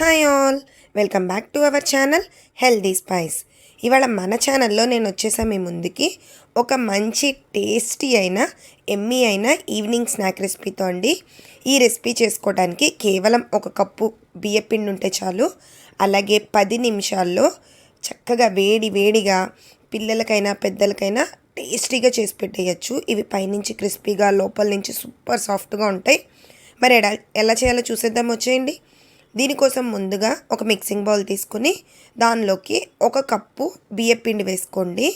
Hi all welcome back to our channel healthy spice ఇవాళ మన ఛానల్లో నేను వచ్చేసా మీ ముందుకి ఒక మంచి టేస్టీ అయిన ఎమ్మీ అయిన ఈవినింగ్ స్నాక్ రెసిపీతో అండి. ఈ రెసిపీ చేసుకోవడానికి కేవలం ఒక కప్పు బియ్యపిండి ఉంటే చాలు. అలాగే పది నిమిషాల్లో చక్కగా వేడి వేడిగా పిల్లలకైనా పెద్దలకైనా టేస్టీగా చేసి పెట్టేయచ్చు. ఇవి పైనుంచి క్రిస్పీగా లోపల నుంచి సూపర్ సాఫ్ట్గా ఉంటాయి. మరి ఎలా ఎలా చేయాలో చూసేద్దాం వచ్చేయండి. దీనికోసం ముందుగా ఒక మిక్సింగ్ బౌల్ తీసుకుని దానిలోకి ఒక కప్పు బియ్యపిండి వేసుకోండి.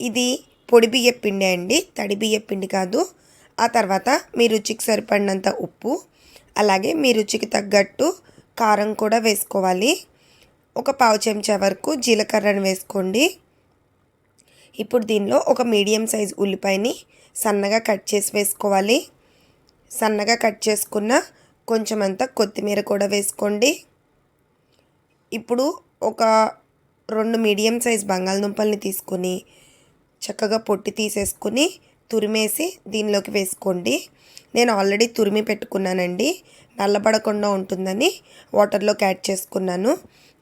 ఇది పొడి బియ్యపిండి అండి తడి బియ్యపిండి కాదు. ఆ తర్వాత మీ రుచికి సరిపడినంత ఉప్పు అలాగే మీ రుచికి తగ్గట్టు కారం కూడా వేసుకోవాలి. ఒక పావు చెంచా వరకు జీలకర్రను వేసుకోండి. ఇప్పుడు దీనిలో ఒక మీడియం సైజ్ ఉల్లిపాయని సన్నగా కట్ చేసి వేసుకోవాలి. సన్నగా కట్ చేసుకున్న కొంచెం అంత కొత్తిమీర కూడా వేసుకోండి. ఇప్పుడు ఒక రెండు మీడియం సైజ్ బంగాళదుంపల్ని తీసుకొని చక్కగా పొట్టి తీసేసుకుని తురిమేసి దీనిలోకి వేసుకోండి. నేను ఆల్రెడీ తురిమి పెట్టుకున్నానండి. నల్లబడకుండా ఉంటుందని వాటర్లోకి యాడ్ చేసుకున్నాను.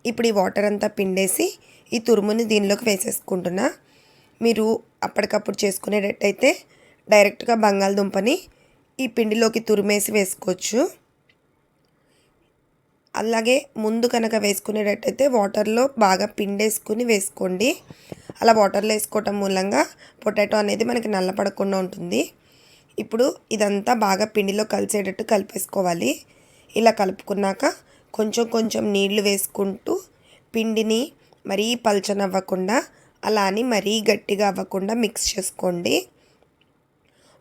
ఇప్పుడు ఈ వాటర్ అంతా పిండేసి ఈ తురుముని దీనిలోకి వేసేసుకుంటున్నా. మీరు అప్పటికప్పుడు చేసుకునేటట్టయితే డైరెక్ట్గా బంగాళదుంపని ఈ పిండిలోకి తురిమేసి వేసుకోవచ్చు. అలాగే ముందు కనుక వేసుకునేటట్టయితే వాటర్లో బాగా పిండేసుకుని వేసుకోండి. అలా వాటర్లో వేసుకోవటం మూలంగా పొటాటో అనేది మనకి నల్లపడకుండా ఉంటుంది. ఇప్పుడు ఇదంతా బాగా పిండిలో కలిసేటట్టు కలిపేసుకోవాలి. ఇలా కలుపుకున్నాక కొంచెం కొంచెం నీళ్ళు వేసుకుంటూ పిండిని మరీ పల్చనవ్వకుండా అలా అని మరీ గట్టిగా అవ్వకుండా మిక్స్ చేసుకోండి.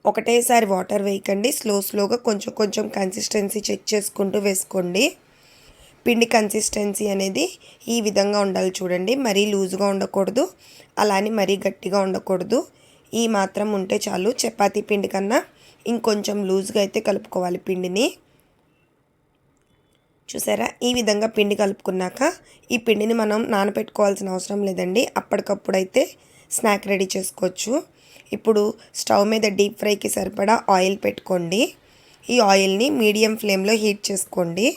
ఒకటేసారి వాటర్ వేయకండి. స్లో స్లోగా కొంచెం కొంచెం కన్సిస్టెన్సీ చెక్ చేసుకుంటూ వేసుకోండి. పిండి కన్సిస్టెన్సీ అనేది ఈ విధంగా ఉండాలి చూడండి. మరీ లూజ్గా ఉండకూడదు. అలానే మరీ గట్టిగా ఉండకూడదు. ఈ మాత్రం ఉంటే చాలు. చపాతీ పిండి కన్నా ఇంకొంచెం లూజ్గా అయితే కలుపుకోవాలి పిండిని. చూసారా? ఈ విధంగా పిండి కలుపుకున్నాక ఈ పిండిని మనం నానబెట్టుకోవాల్సిన అవసరం లేదండి. అప్పటికప్పుడు అయితే స్నాక్ రెడీ చేసుకోవచ్చు. ఇప్పుడు స్టవ్ మీద డీప్ ఫ్రైకి సరిపడా ఆయిల్ పెట్టుకోండి. ఈ ఆయిల్ని మీడియం ఫ్లేమ్లో హీట్ చేసుకోండి.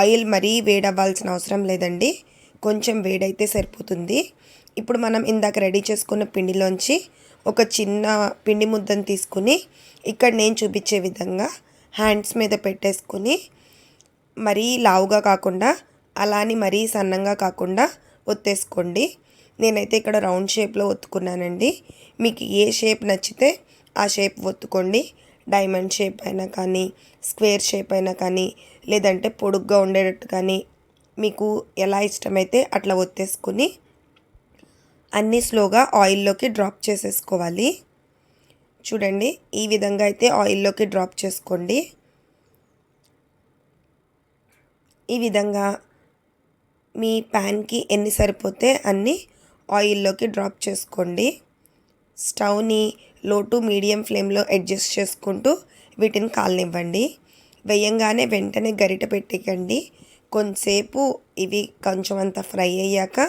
ఆయిల్ మరీ వేడవ్వాల్సిన అవసరం లేదండి. కొంచెం వేడైతే సరిపోతుంది. ఇప్పుడు మనం ఇందాక రెడీ చేసుకున్న పిండిలోంచి ఒక చిన్న పిండి ముద్దను తీసుకుని ఇక్కడ నేను చూపించే విధంగా హ్యాండ్స్ మీద పెట్టేసుకుని మరీ లావుగా కాకుండా అలాని మరీ సన్నంగా కాకుండా ఒత్తేసుకోండి. నేనైతే ఇక్కడ రౌండ్ షేప్లో ఒత్తుకున్నానండి. మీకు ఏ షేప్ నచ్చితే ఆ షేప్ ఒత్తుకోండి. డైమండ్ షేప్ అయినా కానీ స్క్వేర్ షేప్ అయినా కానీ లేదంటే పొడుగ్గా ఉండేటట్టు కానీ మీకు ఎలా ఇష్టమైతే అట్లా ఒత్తేసుకుని అన్నీ స్లోగా ఆయిల్లోకి డ్రాప్ చేసేసుకోవాలి. చూడండి ఈ విధంగా అయితే ఆయిల్లోకి డ్రాప్ చేసుకోండి. ఈ విధంగా మీ ప్యాన్కి ఎన్ని సరిపోతే అన్నీ ఆయిల్లోకి డ్రాప్ చేసుకోండి. స్టవ్ని లో టు మీడియం ఫ్లేమ్లో అడ్జస్ట్ చేసుకుంటూ వీటిని కాలనివ్వండి. వేయంగానే వెంటనే గరిట పెట్టకండి. కొంతసేపు ఇవి కొంచెం అంత ఫ్రై అయ్యాక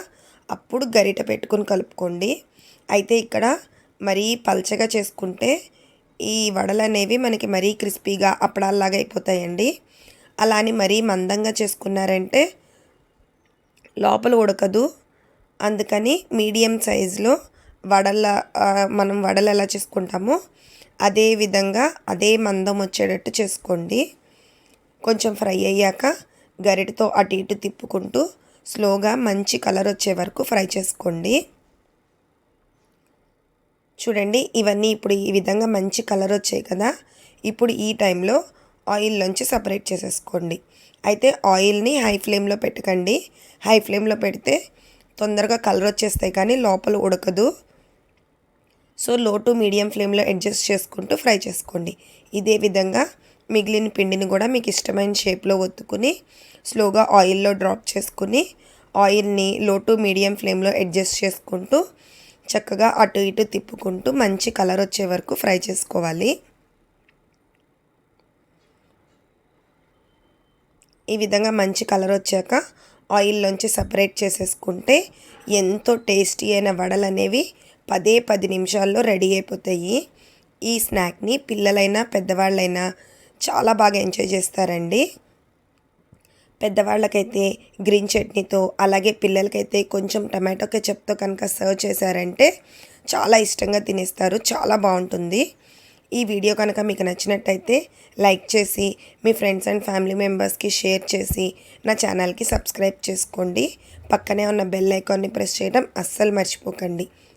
అప్పుడు గరిట పెట్టుకుని కలుపుకోండి. అయితే ఇక్కడ మరీ పల్చగా చేసుకుంటే ఈ వడలు అనేవి మనకి మరీ క్రిస్పీగా అప్పడాల్లాగా అయిపోతాయండి. అలా అని మరీ మందంగా చేసుకున్నారంటే లోపల ఉడకదు. అందుకని మీడియం సైజులో వడల మనం వడలు ఎలా చేసుకుంటామో అదే విధంగా అదే మందం వచ్చేటట్టు చేసుకోండి. కొంచెం ఫ్రై అయ్యాక గరిటతో అటు ఇటు తిప్పుకుంటూ స్లోగా మంచి కలర్ వచ్చే వరకు ఫ్రై చేసుకోండి. చూడండి ఇవన్నీ ఇప్పుడు ఈ విధంగా మంచి కలర్ వచ్చాయి కదా. ఇప్పుడు ఈ టైంలో ఆయిల్లోంచి సపరేట్ చేసేసుకోండి. అయితే ఆయిల్ని హై ఫ్లేమ్లో పెట్టకండి. హై ఫ్లేమ్లో పెడితే తొందరగా కలర్ వచ్చేస్తాయి కానీ లోపల ఉడకదు. సో లో టు మీడియం ఫ్లేమ్లో అడ్జస్ట్ చేసుకుంటూ ఫ్రై చేసుకోండి. ఇదే విధంగా మిగిలిన పిండిని కూడా మీకు ఇష్టమైన షేప్లో ఒత్తుకుని స్లోగా ఆయిల్లో డ్రాప్ చేసుకుని ఆయిల్ని లో టు మీడియం ఫ్లేమ్లో అడ్జస్ట్ చేసుకుంటూ చక్కగా అటు ఇటు తిప్పుకుంటూ మంచి కలర్ వచ్చే వరకు ఫ్రై చేసుకోవాలి. ఈ విధంగా మంచి కలర్ వచ్చాక ఆయిల్లోంచి సపరేట్ చేసేసుకుంటే ఎంతో టేస్టీ అయిన వడలు అనేవి పదే పది నిమిషాల్లో రెడీ అయిపోతాయి. ఈ స్నాక్ని పిల్లలైనా పెద్దవాళ్ళైనా చాలా బాగా ఎంజాయ్ చేస్తారండి. పెద్దవాళ్ళకైతే గ్రీన్ చట్నీతో అలాగే పిల్లలకైతే కొంచెం టమాటో కెచప్తో కనుక సర్వ్ చేశారంటే చాలా ఇష్టంగా తినేస్తారు. చాలా బాగుంటుంది. ఈ వీడియో కనుక మీకు నచ్చినట్టయితే లైక్ చేసి మీ ఫ్రెండ్స్ అండ్ ఫ్యామిలీ మెంబర్స్కి షేర్ చేసి నా ఛానల్కి సబ్స్క్రైబ్ చేసుకోండి. పక్కనే ఉన్న బెల్ ఐకాన్ని ప్రెస్ చేయడం అస్సలు మర్చిపోకండి.